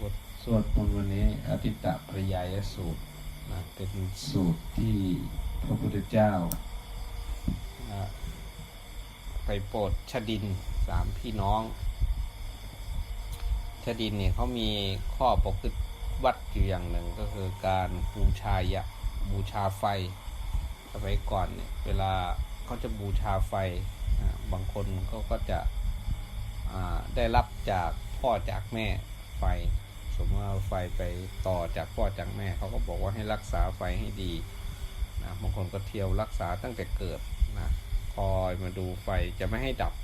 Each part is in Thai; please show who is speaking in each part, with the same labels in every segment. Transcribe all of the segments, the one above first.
Speaker 1: บทสวดมนต์วันนี้อธิตตปริยายสูตรนะเป็นสูตรที่พระพุทธเจ้านะไปโปรดชดินสามพี่น้องชดินเนี่ยเขามีข้อประพฤติวัดอยู่อย่างหนึ่งก็คือการบูชายะบูชาไฟสมัยก่อนเนี่ยเวลาเขาจะบูชาไฟบางคนเขาก็จะได้รับจากพ่อจากแม่ไฟ สมมติว่าไฟไปต่อจากพ่อจากแม่เขาก็บอกว่าให้รักษาไฟให้ดีนะบางคนก็เที่ยวรักษาตั้งแต่เกิดนะคอยมาดูไฟจะไม่ให้ดับ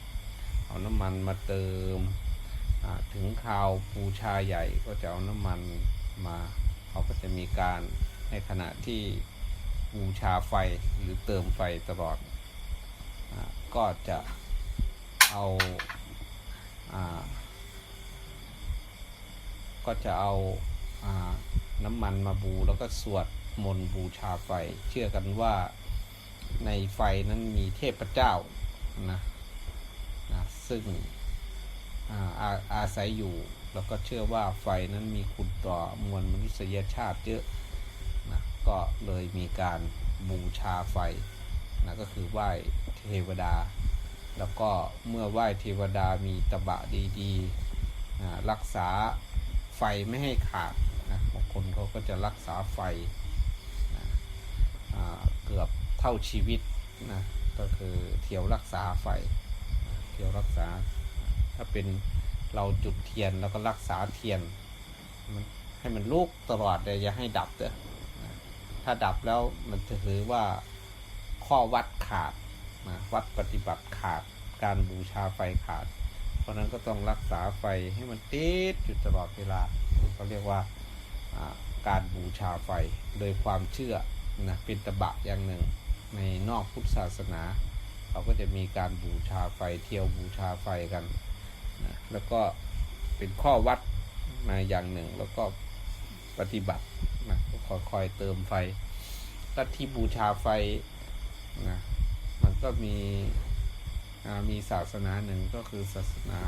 Speaker 1: เอาน้ำมันมาเติมถึงคราวบูชาใหญ่ก็จะเอาน้ำมันมาเขาก็จะมีการในขณะที่บูชาไฟหรือเติมไฟตลอดอก็จะเอาอ่า ก็จะเอาอาน้ำมันมาบูแล้วก็สวดมนต์บูชาไฟ เชื่อกันว่าในไฟนั้นมีเทพเจ้านะนะซึ่งอาอาอาศัยอยู่แล้วก็เชื่อว่าไฟนั้นมีคุณต่อมวลมนุษยชาติเยอะนะก็เลยมีการบูชาไฟนะก็คือไหว้เทวดา แล้วก็เมื่อไหว้เทวดามีตบะดีๆรักษา ไฟไม่ให้ขาดนะบางคนเขาก็จะรักษาไฟนะเกือบเท่าชีวิตนะก็คือเที่ยวรักษาไฟนะเที่ยวรักษา ถ้าเป็นเราจุดเทียนแล้วก็รักษาเทียนมันให้มันลุกตลอดเลยอย่าให้ดับเด้อะถ้าดับแล้วมันจะถือว่าข้อวัดขาดนะวัดปฏิบัติขาด การบูชาไฟขาด เพราะนั้นก็ต้องรักษาไฟให้มันติดอยู่ตลอดเวลาเขาเรียกว่าการบูชาไฟโดยความเชื่อนะเป็นตบะอย่างหนึ่ง ในนอกพุทธศาสนา เขาก็จะมีการบูชาไฟเที่ยวบูชาไฟกันนะแล้วก็เป็นข้อวัดมาอย่างหนึ่ง แล้วก็ปฏิบัตินะก็คอยเติมไฟก็ที่บูชาไฟนะมันก็มี มีศาสนาหนึ่งก็คือศาสนา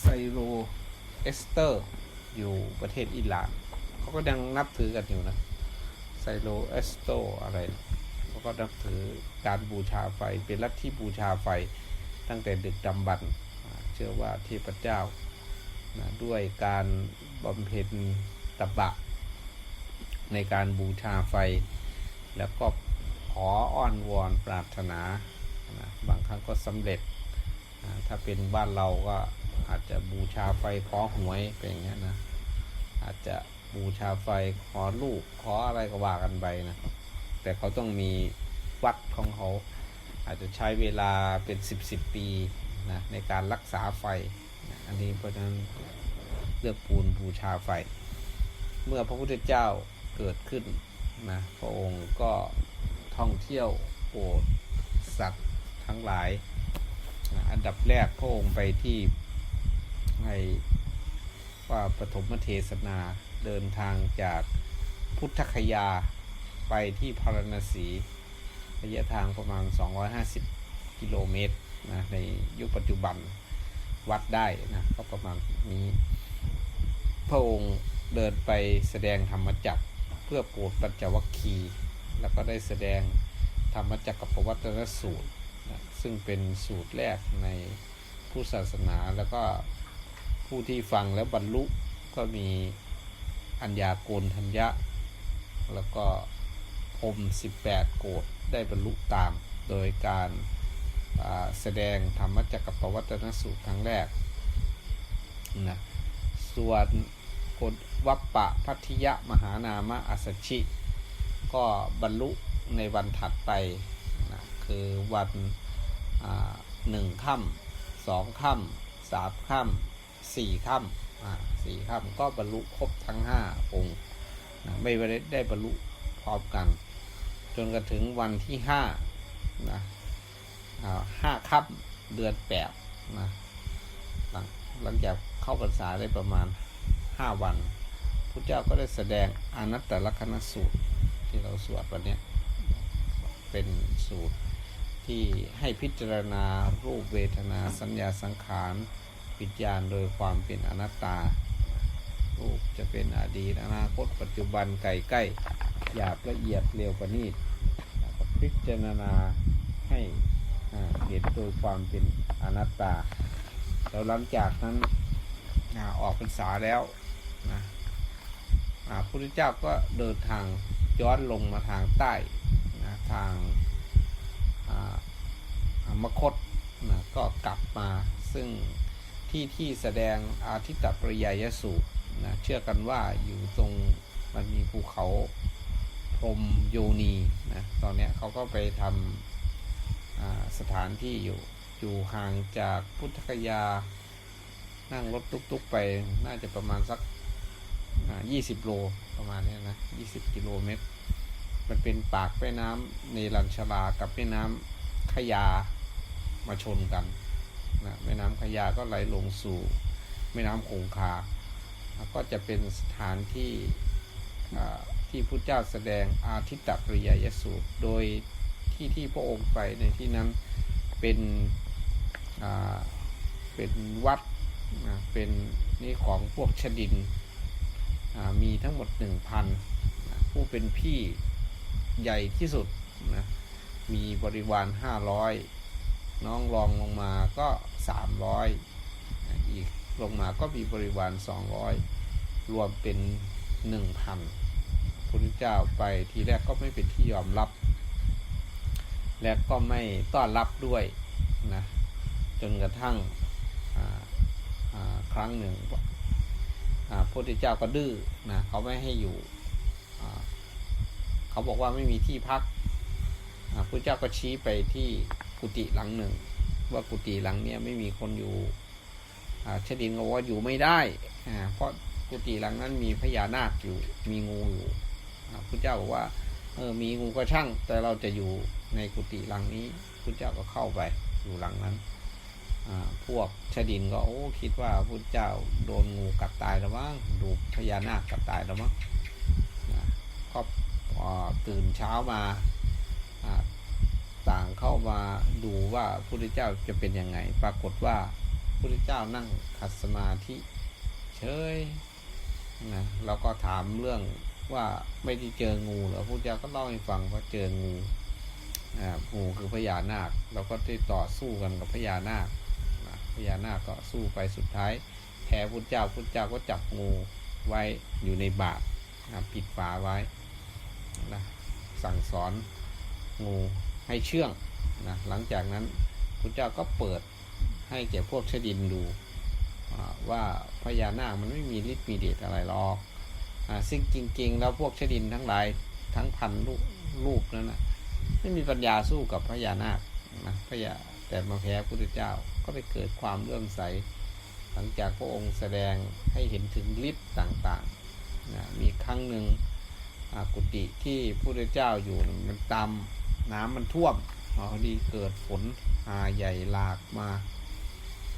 Speaker 1: ไซโรเอสเตอร์ อยู่ประเทศอิหร่านเขาก็ยังนับถือกันอยู่นะไซโรเอสโตอะไรเขาก็นับถือการบูชาไฟเป็นลัทธิบูชาไฟตั้งแต่ดึกดำบรรเชื่อว่าเทพเจ้านะด้วยการบำเพ็ญตบะ ในการบูชาไฟ แล้วก็ขออ้อนวอนปรารถนา นะบางครั้งก็สำเร็จอ่าถ้าเป็นบ้านเราก็อาจจะบูชาไฟขอหวยเป็นอย่างเงี้ยนะอาจจะบูชาไฟขอลูกขออะไรก็ว่ากันไปนะแต่เขาต้องมีวัดของเขา อาจจะใช้เวลาเป็นสิบสิบปีนะในการรักษาไฟนะอันนี้เพราะฉะนั้นเลือกปูนบูชาไฟ เมื่อพระพุทธเจ้าเกิดขึ้นนะพระองค์ก็ท่องเที่ยวโปรดสัตว์ ทั้งหลาย อันดับแรกพระองค์ไปที่ในว่าปฐมเทศนาเดินทางจากพุทธคยาไปที่พารณสีระยะทางประมาณ 250 กิโลเมตรนะในยุคปัจจุบันวัดได้นะก็ประมาณนี้ พระองค์เดินไปแสดงธรรมจักรเพื่อโปรดปัญจวัคคีย์แล้วก็ได้แสดงธรรมจักรกับปวัตนสูตร ซึ่งเป็นสูตรแรกในผู้ศาสนาแล้วก็ผู้ที่ฟังแล้วบรรลุก็มีอัญญาโกณทัญญะ แล้วก็พรม18 โกดได้บรรลุตาม โดยการแสดงธรรมจักรปวัตนสูตรครั้งแรกนะส่วนกฎวัปปะพัทธิยะมหานามะอัสชิ ก็บรรลุในวันถัดไปนะคือวัน หนึ่งค่ำสองค่ำสามค่ำสี่ค่ำสี่ค่ำก็บรรลุครบทั้งห้าองค์นะไม่ได้ได้บรรลุพร้อมกัน จนกระถึงวันที่ห้านะห้าค่ำเดือนแปดนะหลังหลังจากเข้าพรรษาได้ประมาณห้าวันพระเจ้าก็ได้แสดงอนัตตลกนสูตรที่เราสวดวันนี้เป็นสูตร ที่ให้พิจารณารูปเวทนาสัญญาสังขารวิญญาณโดยความเป็นอนัตตา รูปจะเป็นอดีตอนาคตปัจจุบันไก่ใกล้หยาบละเอียดเร็วประณีตพิจารณาให้เห็นโดยความเป็นอนัตตา แล้วหลังจากนั้นออกพรรษาแล้วนะพระพุทธเจ้าก็เดินทางย้อนลงมาทางใต้นะทาง มคตนะก็กลับมาซึ่งที่ที่แสดงอาทิตตปริยยสูตรนะเชื่อกันว่าอยู่ตรงมันมีภูเขาพรมโยนีนะตอนนี้เขาก็ไปทำสถานที่อยู่อยู่ห่างจากพุทธคยา นั่งรถตุกๆไปน่าจะประมาณสักยี่สิบโลประมาณนี้นะยี่สิบกิโลเมตร มันเป็นปากแม่น้ำเนรัญชลากับแม่น้ำขยา มาชนกันนะแม่น้ำขยาก็ไหลลงสู่แม่น้ำคงคาแล้วก็จะเป็นสถานที่ที่พระเจ้าแสดงอาทิตตปริยยสูตร โดยที่ที่พระองค์ไปในที่นั้นเป็นเป็นวัดเป็นนี่ของพวกชดินมีทั้งหมดหนึ่งพันผู้เป็นพี่ใหญ่ที่สุดนะมีบริวารห้าร้อย น้องรองลงมาก็สามร้อยอีกลงมาก็มีบริวารสองร้อยรวมเป็นหนึ่งพันพระพุทธเจ้าไปทีแรกก็ไม่เป็นที่ยอมรับ และก็ไม่ต้อนรับด้วยนะจนกระทั่งครั้งหนึ่งพระพุทธเจ้าก็ดื้อนะเขาไม่ให้อยู่ เขาบอกว่าไม่มีที่พักพระพุทธเจ้าก็ชี้ไปที่ กุฏิหลังหนึ่ง ว่ากุฏิหลังเนี้ยไม่มีคนอยู่อ่าชดินก็ว่าอยู่ไม่ได้เพราะกุฏิหลังนั้นมีพญานาคอยู่มีงูอยู่อ่าพระเจ้าบอกว่าเออมีงูก็ช่าง แต่เราจะอยู่ในกุฏิหลังนี้พระเจ้าก็เข้าไปอยู่หลังนั้นพวกชดินก็โอ้คิดว่าพุทธเจ้าโดนงูกัดตายแล้วมั้งดูพญานาคกัดตายแล้วมั้งก็ตื่นเช้ามา เข้ามาดูว่าพระพุทธเจ้าจะเป็นยังไง ปรากฏว่าพระพุทธเจ้านั่งขัดสมาธิเฉยนะแล้วก็ถามเรื่องว่าไม่ได้เจองูหรอพระพุทธเจ้าก็เล่าให้ฟังว่าเจองูอ่างูคือพญานาค เราก็ได้ต่อสู้กันกับพญานาคนะพญานาคก็สู้ไปสุดท้ายแพ้พุทธเจ้าพุทธเจ้าก็จับงูไว้อยู่ในบาตรนะปิดฝาไว้นะสั่งสอนงูให้เชื่อง นะหลังจากนั้นพุทธเจ้าก็เปิดให้แก่พวกชดินดูว่าพญานาคมันไม่มีฤทธิ์มีเดชอะไรหรอกอ่าซึ่งจริง ๆ แล้วพวกชดินทั้งหลายทั้งพันรูปรูปนั้นนะไม่มีปัญญาสู้กับพญานาคนะพญาแต่มาแพ้พุทธเจ้าก็ไปเกิดความเลื่อมใส หลังจากพระองค์แสดงให้เห็นถึงฤทธิ์ต่างๆนะมีครั้งหนึ่งกุฏิที่พระพุทธเจ้าอยู่มันตำน้ำมันท่วม พอดีเกิดฝนอาใหญ่หลากมา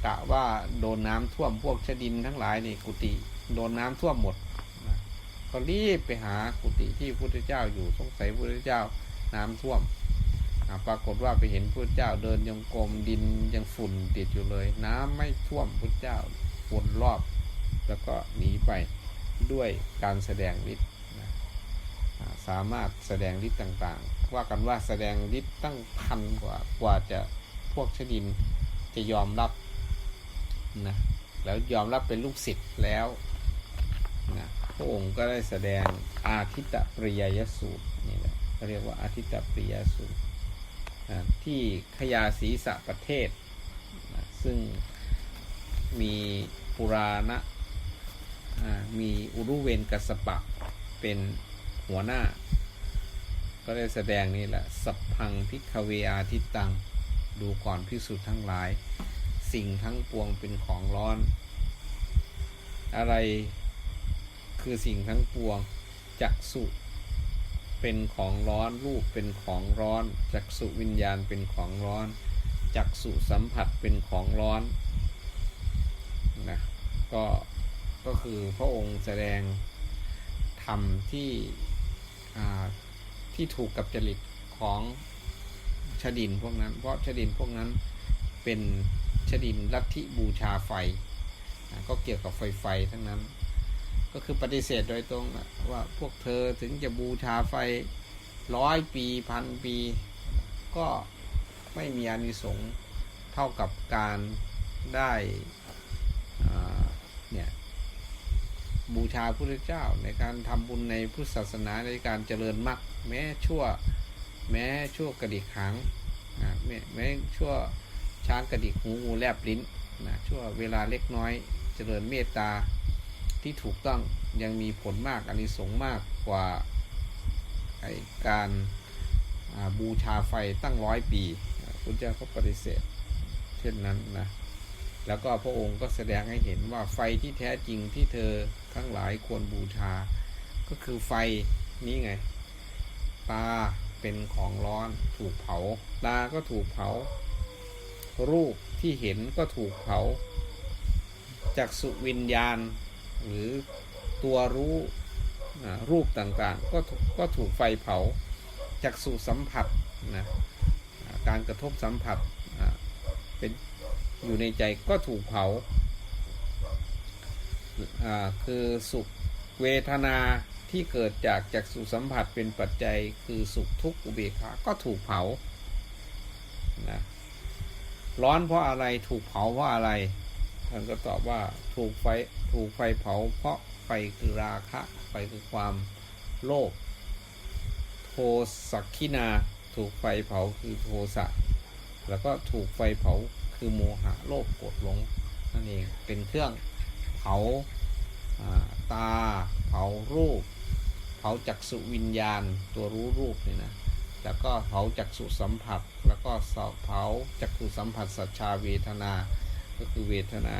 Speaker 1: กะว่าโดนน้ำท่วมพวกชดินทั้งหลายนี่กุฏิโดนน้ำท่วมหมดนะก็รีบไปหากุฏิที่พระพุทธเจ้าอยู่สงสัยพระพุทธเจ้าน้ำท่วมปรากฏว่าไปเห็นพระเจ้าเดินยังกรมดินยังฝุ่นติดอยู่เลย น้ำไม่ท่วมพระเจ้าวนรอบ แล้วก็หนีไปด้วยการแสดงฤทธิ์ สามารถแสดงฤทธิ์ต่างๆ ว่ากันว่าแสดงฤทธิ์ตั้งพันกว่ากว่าจะพวกชดินจะยอมรับนะแล้วยอมรับเป็นลูกศิษย์แล้วนะพระองค์ก็ได้แสดงอาทิตตปริยยสูตรนี่แหละเขาเรียกว่าอาทิตตปริยสูตรอ่าที่ขยาศีสะประเทศนะซึ่งมีปุราณะมีอุรุเวนกัสปะเป็น หัวหน้า ก็ได้แสดงนี่แหละ สัพพังพิกเวอาทิตตัง ดูก่อนพิสุทธ์ทั้งหลาย สิ่งทั้งปวงเป็นของร้อน อะไรคือสิ่งทั้งปวงจักสุเป็นของร้อนรูปเป็นของร้อน จักสุวิญญาณเป็นของร้อน จักสุสัมผัสเป็นของร้อนนะก็ก็คือพระองค์แสดงธรรมที่ ที่ถูกกับจริตของชดินพวกนั้น เพราะชดินพวกนั้นเป็นชดินลัทธิบูชาไฟ ก็เกี่ยวกับไฟไฟทั้งนั้น ก็คือปฏิเสธโดยตรงว่าพวกเธอถึงจะบูชาไฟร้อยปีพันปี ก็ไม่มีอานิสงส์เท่ากับการได้เนี่ย บูชาพระเจ้าในการทำบุญในพุทธศาสนาในการเจริญมรรคแม้ชั่วแม้ชั่วกระดิกหางนะแม้แม้ชั่วช้างกระดิกหูงูแลบลิ้นนะชั่วเวลาเล็กน้อย เจริญเมตตาที่ถูกต้องยังมีผลมากอานิสงส์มากกว่าไอการบูชาไฟตั้งร้อยปีพุทธเจ้าก็ปฏิเสธ เช่นนั้นนะแล้วก็พระองค์ก็แสดงให้เห็นว่าไฟที่แท้จริงที่เธอ ทั้งหลายควรบูชา ก็คือไฟนี้ไง ตาเป็นของร้อนถูกเผา ตาก็ถูกเผา รูปที่เห็นก็ถูกเผาจากสุวิญญาณ หรือตัวรู้รูปต่างๆ ก็ก็ถูกไฟเผาจากสุสัมผัสนะการกระทบสัมผัสเป็นอยู่ในใจก็ถูกเผา คือสุขเวทนาที่เกิดจากจากสุสัมผัสเป็นปัจจัยคือสุขทุกข์อุเบกขาก็ถูกเผานะร้อนเพราะอะไรถูกเผาเพราะอะไรท่านก็ตอบว่าถูกไฟถูกไฟเผาเพราะไฟคือราคะไฟคือความโลภโทสักขินาถูกไฟเผาคือโทสะแล้วก็ถูกไฟเผาคือโมหะโลภโกรธหลงนั่นเองเป็นเครื่องาอ่าตา เผารูป เผาจักสุวิญญาณ ตัวรู้รูปนี่นะ แล้วก็เผาจักสุสัมผัส แล้วก็สอบเผาจักสุสัมผัสสัจชาเวทนา ก็คือเวทนา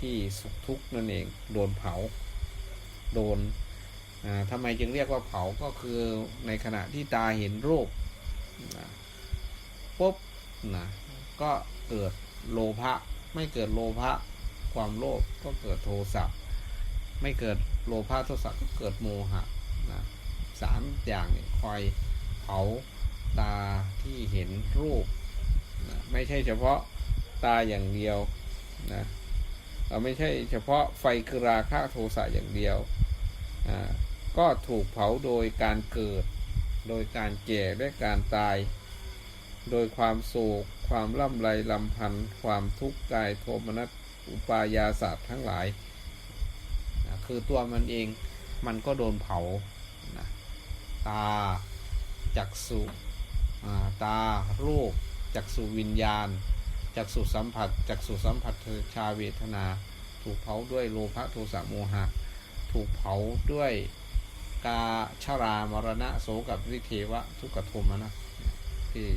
Speaker 1: ที่สุขทุกข์นั่นเอง โดนเผา โดนอ่าทำไมจึงเรียกว่าเผา ก็คือในขณะที่ตาเห็นรูปปุ๊บนะก็เกิดโลภะ ไม่เกิดโลภะ ความโลภก็เกิดโทสะไม่เกิดโลภะโทสะก็เกิดโมหะนะสามอย่างเนี่ยคอยเผาตาที่เห็นรูปนะไม่ใช่เฉพาะตาอย่างเดียวนะเราไม่ใช่เฉพาะไฟคือราคะโทสะอย่างเดียวอ่าก็ถูกเผาโดยการเกิด โดยการแก่และการตาย โดยความโศก ความล่ำไรลำพันธ์ความทุกข์กายโทมนัส อุปายาศาสตร์ทั้งหลายนะคือตัวมันเองมันก็โดนเผานะตาจักสุตารูปจักสุวิญญาณจักสุสัมผัสจักสุสัมผัสชาเวทนา ถูกเผาด้วยโลภะโทสะโมหะ ถูกเผาด้วยกาชรามรณะโสกับวิเทวะทุกขโทมนะที่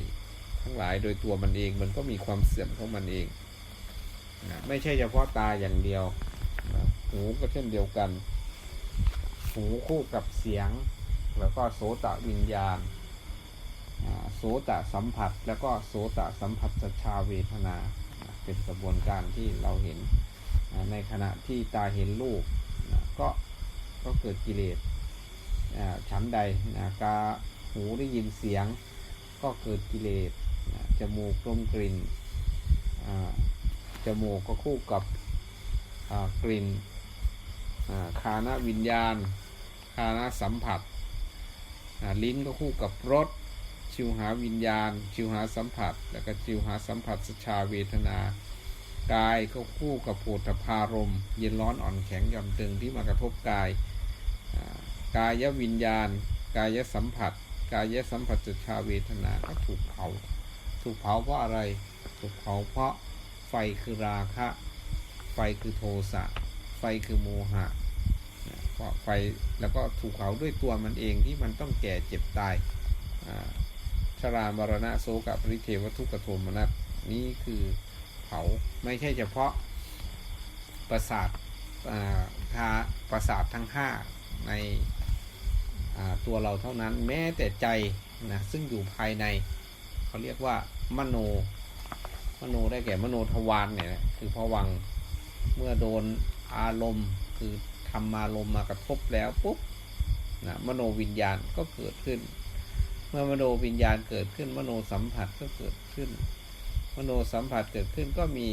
Speaker 1: ทั้งหลายโดยตัวมันเองมันก็มีความเสื่อมของมันเอง นะไม่ใช่เฉพาะตาอย่างเดียวนะหูก็เช่นเดียวกัน หูคู่กับเสียง แล้วก็โสตวิญญาณโสตสัมผัส แล้วก็โสตสัมผัสสัจชาเวทนาเป็นกระบวนการที่เราเห็นในขณะที่ตาเห็นรูปก็ก็เกิดกิเลสอ่าชั้นใดนะกาหูได้ยินเสียง ก็เกิดกิเลสจมูกดมกลิ่น จมูกก็คู่กับกลิ่นคานะวิญญาณ คานะสัมผัส ลิ้นก็คู่กับรส ชิวหาวิญญาณ ชิวหาสัมผัส แล้วก็ชิวหาสัมผัสสชาเวทนา กายก็คู่กับโผฏฐารม เย็นร้อนอ่อนแข็งหย่อนตึงที่มากระทบกายอ่ากายวิญญาณ กายสัมผัส กายสัมผัสจชาเวทนา ก็ถูกเผา ถูกเผาเพราะอะไร ถูกเผาเพราะ ไฟคือราคะ ไฟคือโทสะ ไฟคือโมหะนะเพราะไฟแล้วก็ถูกเผาด้วยตัวมันเองที่มันต้องแก่เจ็บตายอ่าชรามรณะโสกปริเทวทุกขโทมนัสนี่คือเผาไม่ใช่เฉพาะประสาทอ่าทาประสาททั้งห้าในตัวเราเท่านั้นแม้แต่ใจนะซึ่งอยู่ภายในเขาเรียกว่ามโน มโนได้แก่มโนทวารเนี่ยนะคือผวังเมื่อโดนอารมณ์คือทำมารมณ์มากระทบแล้วปุ๊บนะมโนวิญญาณก็เกิดขึ้น เมื่อมโนวิญญาณเกิดขึ้น มโนสัมผัสก็เกิดขึ้น มโนสัมผัสเกิดขึ้นก็มี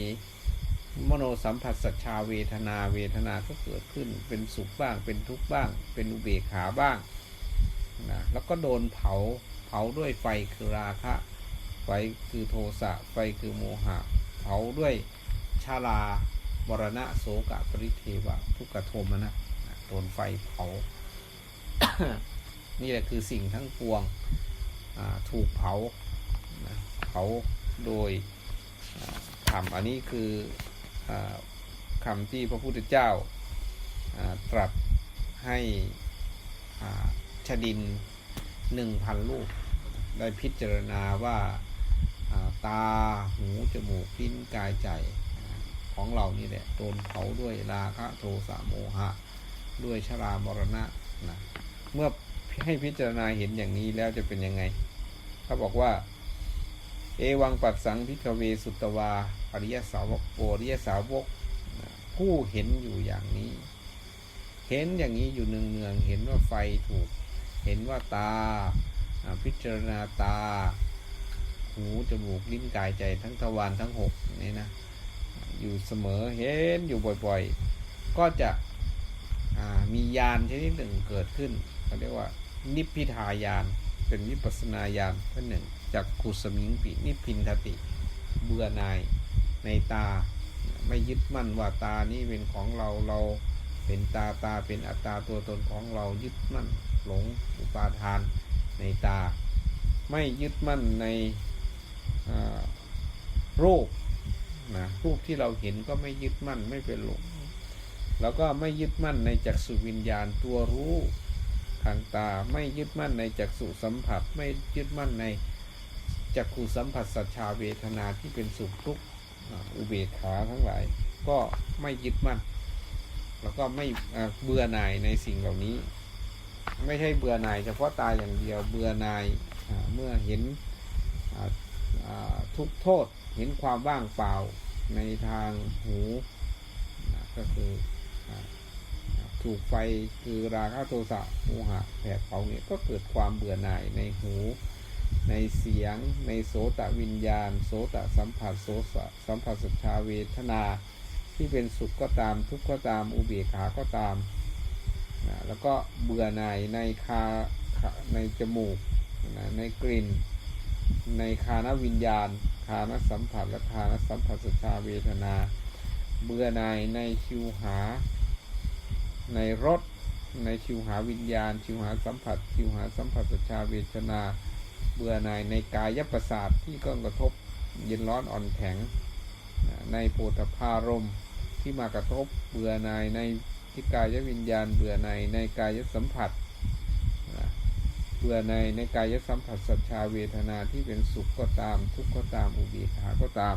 Speaker 1: มโนสัมผัสสัจชาเวทนาเวทนาก็เกิดขึ้น เป็นสุขบ้าง เป็นทุกข์บ้าง เป็นอุเบกขาบ้างนะแล้วก็โดนเผาเผาด้วยไฟคือราคะ ไฟคือโทสะไฟคือโมหะ เผาด้วยชาลามรณะโสกะปริเทวะทุกขโทมนะนะโดนไฟเผา นี่แหละคือสิ่งทั้งปวงถูกเผาเผาโดยธรรมอันนี้คืออคำที่พระพุทธเจ้าตรัสให้อ่าชดินหนึ่งพันลูกได้พิจารณาว่า ตา หู จมูก ลิ้น กาย ใจ ของเรานี่แหละ โดนเผาด้วยราคะโทสะโมหะ ด้วยชรามรณะนะ เมื่อให้พิจารณาเห็นอย่างนี้แล้วจะเป็นยังไง เขาบอกว่า เอวังปัสสังพิกเวสุตวา อริยสาวกโอริยสาวก ผู้เห็นอยู่อย่างนี้ เห็นอย่างนี้อยู่เนืองๆเห็นว่าไฟถูก เห็นว่าตา พิจารณาตา หู จมูก ลิ้น กายใจ ทั้งทวารทั้งหกนี่นะ อยู่เสมอ เห็น อยู่บ่อยๆ ก็จะมียานชนิดหนึ่งเกิดขึ้นเขาเรียกว่า นิพพิทายาน เป็นวิปัสนาญาณท่านหนึ่ง จากกุสมิงปิ นิพินทติ เบื่อหน่ายในตา ไม่ยึดมั่นว่าตานี้เป็นของเรา เราเป็นตาตาเป็นอัตตาตัวตนของเรา ยึดมั่นหลงอุปาทานในตา ไม่ยึดมั่นใน รูปนะรูปที่เราเห็นก็ไม่ยึดมั่นไม่เป็นหลงแล้วก็ไม่ยึดมั่นในจักษุวิญญาณตัวรู้ทางตาไม่ยึดมั่นในจักษุสัมผัส ไม่ยึดมั่นในจักขุสัมผัสสัจชาเวทนาที่เป็นสุขทุกข์อุเบกขาทั้งหลาย ก็ไม่ยึดมั่น แล้วก็ไม่เบื่อหน่ายในสิ่งเหล่านี้ ไม่ใช่เบื่อหน่ายเฉพาะตาอย่างเดียวเบื่อหน่ายเมื่อเห็น ทุกโทษเห็นความว่างเปล่าในทางหูก็คือถูกไฟคือราคะโทสะโมหะแผดเผาเนี่ยก็เกิดความเบื่อหน่ายในหู ในเสียง ในโสตวิญญาณ โสตสัมผัสโสสะสัมผัสสัจชาเวทนาที่เป็นสุขก็ตามทุกข์ก็ตามอุเบกขาก็ตามนะแล้วก็เบื่อหน่ายในคาขาในจมูกนะในกลิ่น ในคานวิญญาณ คานสัมผัสและคานสัมผัสสัจชาเวทนา เบื่อหน่ายในชิวหา ในรสในชิวหาวิญญาณ ชิวหาสัมผัส ชิวหาสัมผัสสัจชาเวทนา เบื่อหน่ายในกายประสาทที่ก็กระทบเย็นร้อนอ่อนแข็ง ในโพธพารมที่มากระทบเบื่อหน่ายในที่กายวิญญาณ เบื่อหน่ายในกายสัมผัส เบื่อหน่ายในกายสัมผัสสัจชาเวทนาที่เป็นสุขก็ตาม ทุกข์ก็ตามอุเบกขาก็ตาม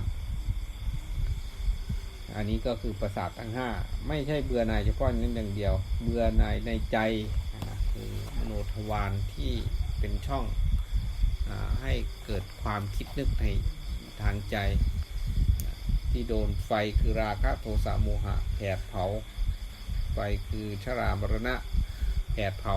Speaker 1: อันนี้ก็คือประสาททั้งห้าไม่ใช่เบื่อหน่ายเฉพาะนั้นอย่างเดียว เบื่อหน่ายในใจคือมโนทวารที่เป็นช่องอให้เกิดความคิดนึกในทางใจ ที่โดนไฟคือราคะโทสะโมหะแผดเผา ไฟคือชรามรณะแผดเผา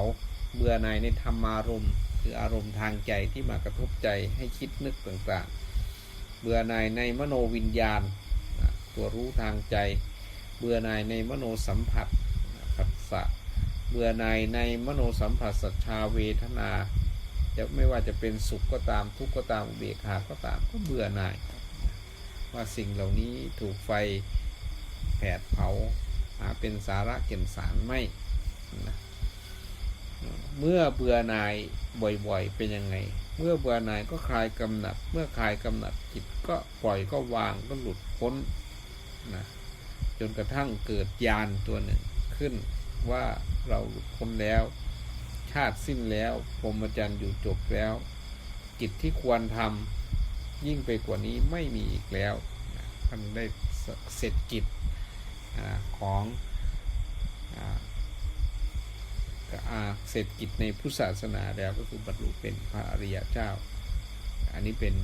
Speaker 1: เบื่อหน่ายในธรรมารมณ์คืออารมณ์ทางใจที่มากระทบใจให้คิดนึกต่างๆ เบื่อหน่ายในมโนวิญญาณ ตัวรู้ทางใจ เบื่อหน่ายในมโนสัมผัสผัสสะเบื่อหน่ายในมโนสัมผัสสัจชาเวทนา จะไม่ว่าจะเป็นสุขก็ตามทุกข์ก็ตามเบกขาก็ตามก็เบื่อหน่าย ว่าสิ่งเหล่านี้ถูกไฟแผดเผาหาเป็นสาระเก่นสารไม่นะ เมื่อเบื่อหน่ายบ่อยๆ เป็นยังไง เมื่อเบื่อหน่ายก็คลายกำหนัด เมื่อคลายกำหนัดจิตก็ปล่อยก็วางก็หลุดพ้นนะจนกระทั่งเกิดญาณตัวหนึ่งขึ้นว่าเราหลุดพ้นแล้ว ชาติสิ้นแล้วพรหมจรรย์อยู่จบแล้ว กิจที่ควรทำยิ่งไปกว่านี้ไม่มีอีกแล้วท่านได้เสร็จกิจของ อาเสร็จกิจในพุทธศาสนาแล้วก็คือบรรลุเป็นพระอริยเจ้า อันนี้เป็น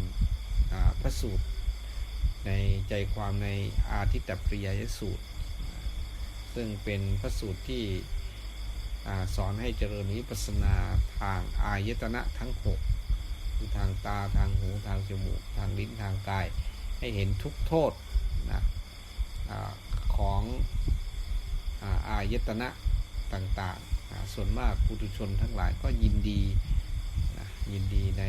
Speaker 1: พระสูตรในใจความในอาทิตตปริยยสูตร ซึ่งเป็นพระสูตรที่อสอนให้เจริญวิปัสนาทางอายตนะทั้ง6คือทางตาทางหูทางจมูก ทางลิ้นทางกาย ให้เห็นทุกโทษนะอของอาอายตนะต่างๆ ส่วนมากปุถุชนทั้งหลายก็ยินดีนะยินดีใน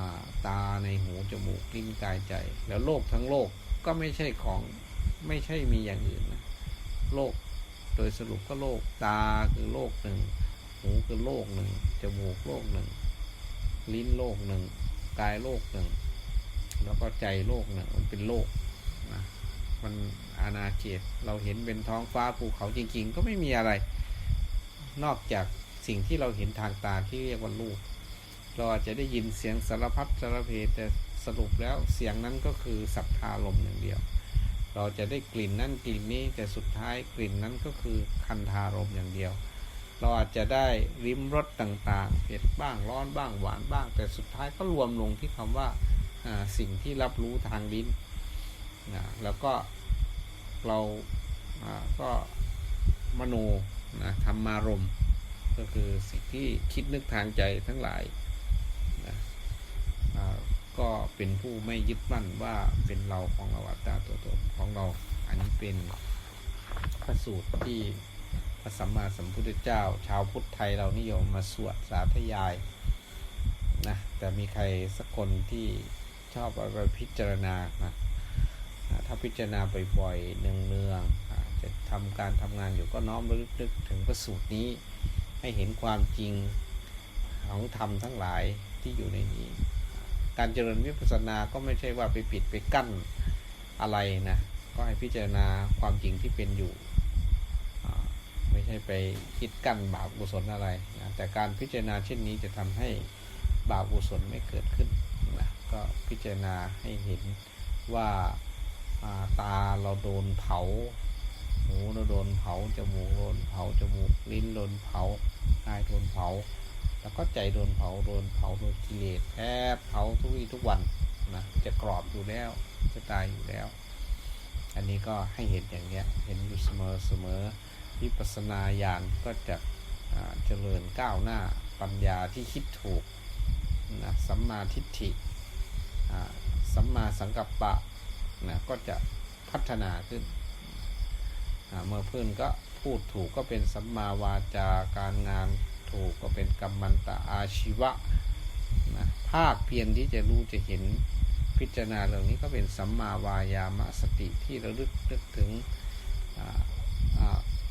Speaker 1: าตาในหูจมูกลิ้นกายใจ แล้วโลกทั้งโลกก็ไม่ใช่ของไม่ใช่มีอย่างอื่นนะโลกโดยสรุปก็โลกตาคือโลกหนึ่ง หูคือโลกหนึ่งจมูกโลกหนึ่ง ลิ้นโลกหนึ่งกายโลกหนึ่ง แล้วก็ใจโลกหนึ่งมันเป็นโลกนะมันอาณาเขตเราเห็นเป็นท้องฟ้าภูเขาจริง ๆ ก็ไม่มีอะไร นอกจากสิ่งที่เราเห็นทางตาที่เรียกว่ารูปเราอาจจะได้ยินเสียงสารพัดสารเพแต่สรุปแล้วเสียงนั้นก็คือสัทธาลมอย่างเดียว เราจะได้กลิ่นนั่นกลิ่นนี้แต่สุดท้ายกลิ่นนั้นก็คือคันธารมอย่างเดียว เราอาจจะได้ริมรสต่างๆเผ็ดบ้างร้อนบ้างหวานบ้าง แต่สุดท้ายก็รวมลงที่คำว่าอ่าสิ่งที่รับรู้ทางลิ้นนะแล้วก็เราก็มโน นะธรรมารมก็คือสิ่งที่คิดนึกทางใจทั้งหลายนะก็เป็นผู้ไม่ยึดมั่นว่าเป็นเราของเราอัตตาตัวตนของเรา อันนี้เป็นพระสูตรที่พระสัมมาสัมพุทธเจ้า ชาวพุทธไทยเรานิยมมาสวดสาธยายนะแต่มีใครสักคนที่ชอบเอาไปพิจารณานะถ้าพิจารณาบ่อยๆเนืองๆ อ่าจะทำการทำงานอยู่ก็น้อมระลึกถึงพระสูตรนี้ ให้เห็นความจริงของธรรมทั้งหลายที่อยู่ในนี้ การเจริญวิปัสสนาก็ไม่ใช่ว่าไปปิดไปกั้นอะไรนะ ก็ให้พิจารณาความจริงที่เป็นอยู่ ไม่ใช่ไปคิดกั้นบาปกุศลอะไรนะแต่การพิจารณาเช่นนี้จะทำให้บาปกุศลไม่เกิดขึ้นนะก็พิจารณาให้เห็นว่าอ่าตาเราโดนเผา หูเราโดนเผาจมูกโดนเผาจมูกลิ้นโดนเผากายโดนเผา แล้วก็ใจโดนเผาโดนเผาโดนกิเลสแผดเผาทุกวี่ทุกวันนะจะกรอบอยู่แล้วจะตายอยู่แล้ว อันนี้ก็ให้เห็นอย่างเนี้ยเห็นอยู่เสมอเสมอวิปัสสนาญาณก็จะเจริญก้าวหน้าปัญญาที่คิดถูกนะสัมมาทิฏฐิสัมมาสังกัปปะนะก็จะพัฒนาขึ้น เมื่อเพื่อนก็พูดถูกก็เป็นสัมมาวาจาการงานถูกก็เป็นกัมมันตะอาชีวะนะภาคเพียรที่จะรู้จะเห็นพิจารณาเหล่านี้ก็เป็นสัมมาวายามะสติที่ระลึกนึกถึง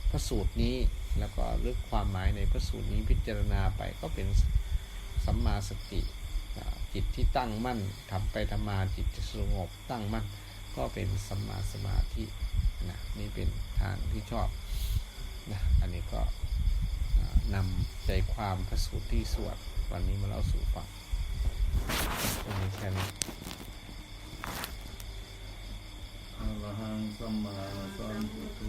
Speaker 1: พระสูตรนี้แล้วก็ลึกความหมายในพระสูตรนี้พิจารณาไปก็เป็นสัมมาสติจิตที่ตั้งมั่นทำไปทำมาจิตจะสงบตั้งมั่นก็เป็นสัมมาสมาธิ นะนี่เป็นทางที่ชอบนะอันนี้ก็นำใจความพระสูตรที่สวดวันนี้มาเล่าสู่ฟังตรงนี้แค่นี้
Speaker 2: อรหังสัมมาสัมพุทโธ